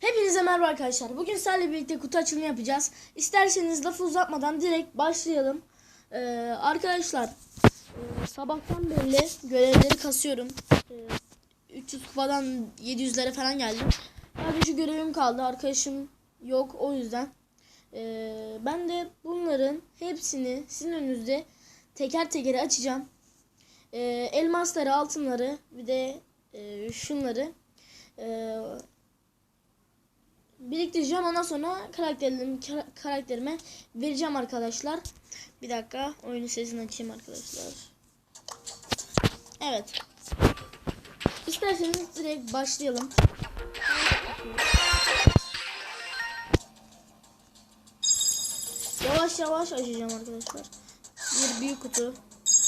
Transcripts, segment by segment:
Hepinize merhaba arkadaşlar. Bugün sizlerle birlikte kutu açılımı yapacağız. İsterseniz lafı uzatmadan direkt başlayalım. Ee, arkadaşlar e, sabahtan beri görevleri kasıyorum. Ee, 300 kupadan 700'lere falan geldim. Sadece şu görevim kaldı. Arkadaşım yok o yüzden. Ee, ben de bunların hepsini sizin önünüzde teker teker açacağım. Ee, elmasları, altınları bir de e, şunları e, biriktireceğim. Ondan sonra karakterlerim, kara- karakterime vereceğim arkadaşlar. Bir dakika oyunun sesini açayım arkadaşlar. Evet. İsterseniz direkt başlayalım. Yavaş yavaş açacağım arkadaşlar. Bir büyük kutu.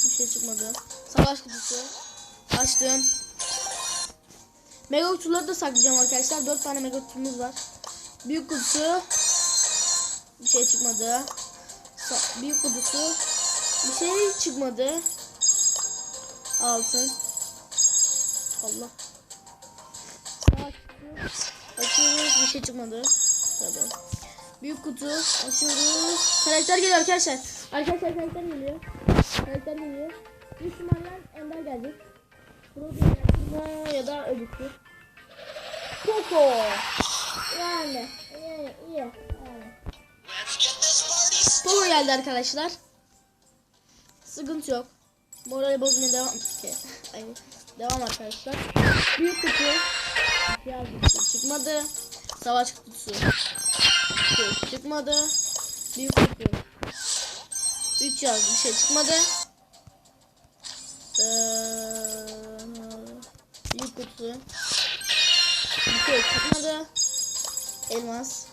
Bir şey çıkmadı. Savaş kutusu. Açtım. Mega kutuları da saklayacağım arkadaşlar. 4 tane mega kutumuz var. Büyük kutusu. Bir şey çıkmadı. Büyük kutusu. Bir şey çıkmadı. Altın. Allah. Açıyoruz. Bir şey çıkmadı. Tabii. Büyük kutu. Açıyoruz. Karakter geliyor arkadaşlar. Arkadaşlar karakter geliyor. Karakter geliyor. Büyük ihtimalle Ender gelecek. Pro ya da öbürkü. Poco. Yani. Poco geldi arkadaşlar. Sıkıntı yok. Morali bozmaya devam ki. Devam arkadaşlar. Büyük kutu. Diğer bir şey çıkmadı. Savaş kutusu. Şey çıkmadı. Büyük kutu. 3 yazdı bir şey çıkmadı. Ee, büyük kutu. Bir şey çıkmadı. Elmas.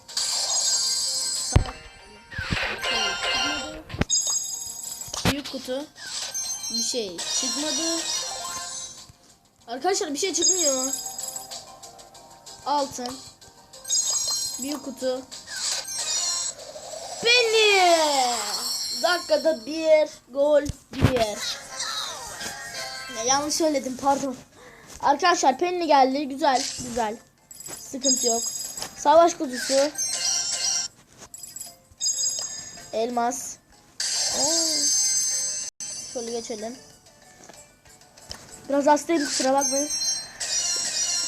Büyük kutu. Bir şey çıkmadı. Arkadaşlar bir şey çıkmıyor. Altın. Büyük kutu. Penny. Dakikada bir gol bir. Ya, yanlış söyledim pardon. Arkadaşlar Penny geldi. Güzel güzel. Sıkıntı yok. Savaş kutusu. Elmas. Oo. Şöyle geçelim. Biraz hastayım kusura bakmayın.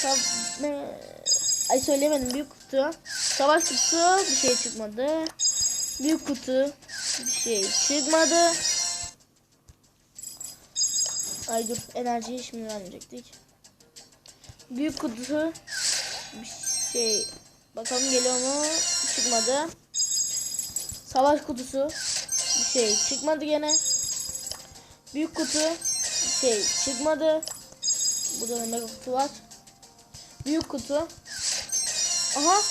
Tam, ne- Ay söylemedim büyük kutu. Savaş kutusu bir şey çıkmadı. Büyük kutu bir şey çıkmadı. Ay dur enerjiyi şimdi vermeyecektik. Büyük kutusu bir şey bakalım geliyor mu? Çıkmadı. Savaş kutusu bir şey çıkmadı gene. Büyük kutu bir şey çıkmadı. Burada da mega kutu var. Büyük kutu. Aha.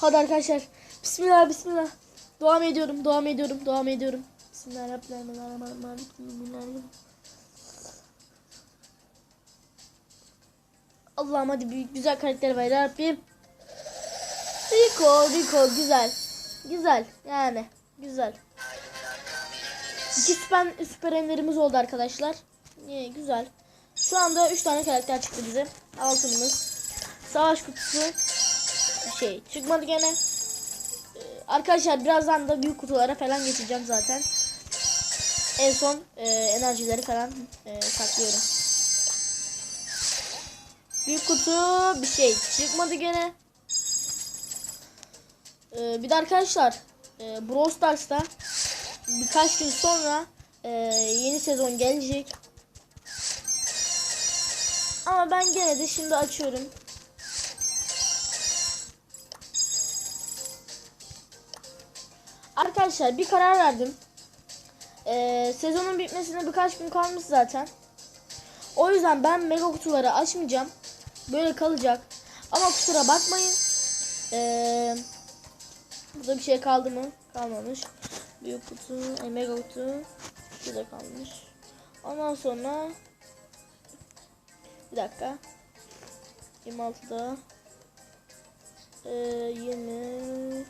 Hadi arkadaşlar. Bismillah bismillah. Devam ediyorum, devam ediyorum, devam ediyorum. Bismillahirrahmanirrahim. Allah'ım hadi büyük güzel karakter ver Rabbim. Rico, Rico güzel. Güzel yani güzel. İki süper, süper enderimiz oldu arkadaşlar. İyi, güzel. Şu anda 3 tane karakter çıktı bize. Altınımız. Savaş kutusu. Şey çıkmadı gene. Ee, arkadaşlar birazdan da büyük kutulara falan geçeceğim zaten. En son e, enerjileri falan e, saklıyorum. Büyük kutu bir şey çıkmadı gene. Ee, bir de arkadaşlar e, Brawl Stars'ta birkaç gün sonra e, yeni sezon gelecek. Ama ben gene de şimdi açıyorum. Arkadaşlar bir karar verdim. Ee, sezonun bitmesine birkaç gün kalmış zaten. O yüzden ben mega kutuları açmayacağım. Böyle kalacak. Ama kusura bakmayın. Ee, burada bir şey kaldı mı? Kalmamış. Büyük kutu, mega kutu. Şurada kalmış. Ondan sonra bir dakika. 26'da ee, 20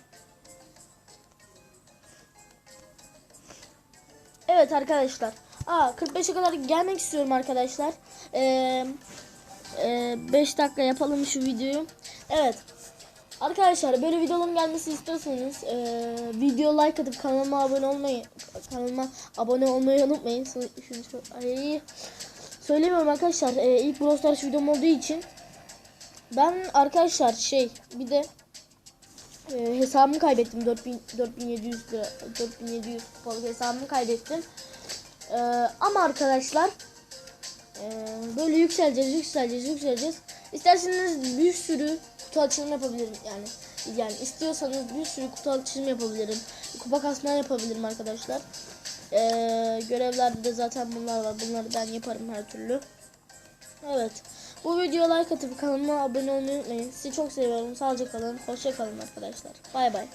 Evet arkadaşlar. Aa 45'e kadar gelmek istiyorum arkadaşlar. Ee, 5 dakika yapalım şu videoyu. Evet. Arkadaşlar böyle videoların gelmesi istiyorsanız e, video like atıp kanalıma abone olmayı kanalıma abone olmayı unutmayın. Şunu ay, söylemiyorum arkadaşlar. E, ilk Brawl videom olduğu için ben arkadaşlar şey bir de e, hesabımı kaybettim 4000 4700 lira 4700 kupalık hesabımı kaybettim. E, ama arkadaşlar e, böyle yükseleceğiz yükseleceğiz yükseleceğiz. İsterseniz bir sürü kutu açılımı yapabilirim yani. Yani istiyorsanız bir sürü kutu açılımı yapabilirim. Kupa kasma yapabilirim arkadaşlar. E, görevlerde de zaten bunlar var. Bunları ben yaparım her türlü. Evet. Bu videoya like atıp kanalıma abone olmayı unutmayın. Sizi çok seviyorum. Sağlıcakla kalın. Hoşça kalın arkadaşlar. Bay bay.